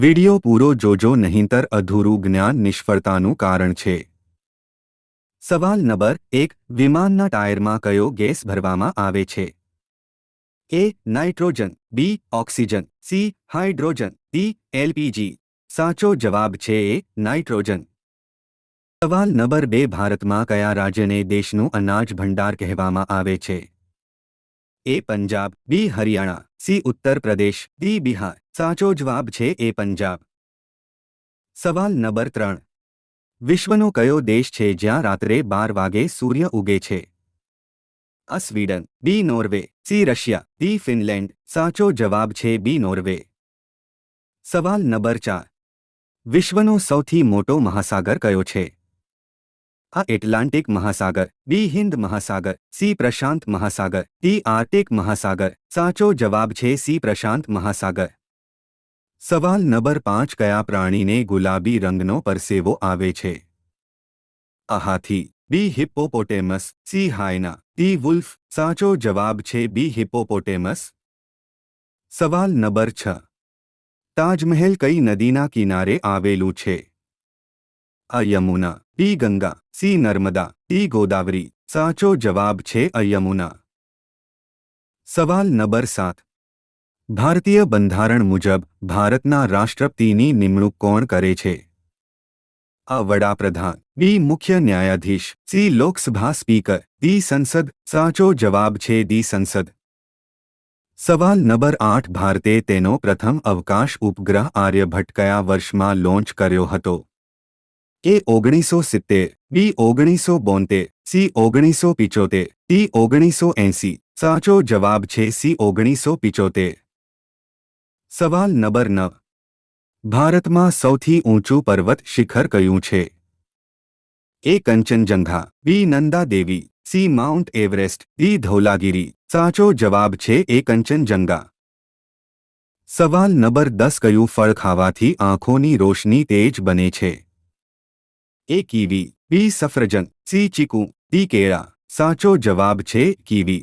Video પૂરો જોજો નહીંતર અધૂરું જ્ઞાન નિષ્ફળતાનું કારણ છે. સવાલ નંબર એક, વિમાનના ટાયરમાં કયો ગેસ ભરવામાં આવે છે? A, nitrogen, B, oxygen, C, hydrogen, D, LPG. સાચો જવાબ છે એ, નાઇટ્રોજન. સવાલ નંબર બે, ભારતમાં કયા રાજ્યને દેશનું અનાજ ભંડાર કહેવામાં આવે છે? A Punjab, B Haryana, C Uttar Pradesh, D Bihar. સાચો જવાબ છે એ પંજાબ. સવાલ નંબર ત્રણ. વિશ્વનો કયો દેશ છે જ્યાં રાત્રે બાર વાગે સૂર્ય ઉગે છે? A Sweden, B Norway, C Russia, D Finland. સાચો જવાબ છે બી નોર્વે. સવાલ નંબર ચાર. વિશ્વનો સૌથી મોટો મહાસાગર કયો છે? આ એટલાન્ટિક મહાસાગર, બી હિન્દ મહાસાગર, સી પ્રશાંત મહાસાગર, ટી આર્ટિક મહાસાગર, સાચો જવાબ છે સી પ્રશાંત મહાસાગર. સવાલ નંબર પાંચ, કયા પ્રાણીને ગુલાબી રંગનો પરસેવો આવે છે? આ હાથી, B hippopotamus, C hyena, T wolf, સાચો જવાબ છે બી હિપ્પોપોટેમસ. સવાલ નંબર છ, તાજમહેલ કઈ નદીના કિનારે આવેલું છે? A Yamuna D Ganga, C Narmada, E Godavari, સાચો જવાબ છે અયમુના. સવાલ નંબર સાત. ભારતીય બંધારણ મુજબ ભારતના રાષ્ટ્રપતિની નિમણૂક કોણ કરે છે? આ વડાપ્રધાન, બી મુખ્ય ન્યાયાધીશ, સી લોકસભા સ્પીકર દી સંસદ, સાચો જવાબ છે દી સંસદ. સવાલ નંબર આઠ, ભારતે તેનો પ્રથમ અવકાશ ઉપગ્રહ આર્યભટ્ટ કયા વર્ષમાં લોન્ચ કર્યો હતો. એ ઓગણીસો સિત્તેર બી ઓગણીસો બોતેર સી ઓગણીસો પિચોતેર ટી ઓગણીસો એંસી સાચો જવાબ છે સી ઓગણીસો પિચોતેર સવાલ નંબર નવ ભારતમાં સૌથી ઊંચું પર્વત શિખર કયું છે A Kanchenjunga B Nanda Devi C mount Everest D Dhaulagiri સાચો જવાબ છે એ કંચનજંઘા સવાલ નંબર દસ કયું ફળ ખાવાથી આંખોની રોશની તેજ બને છે એ કીવી બી સફરજન સી ચીકુ ડી કેળા સાચો જવાબ છે કીવી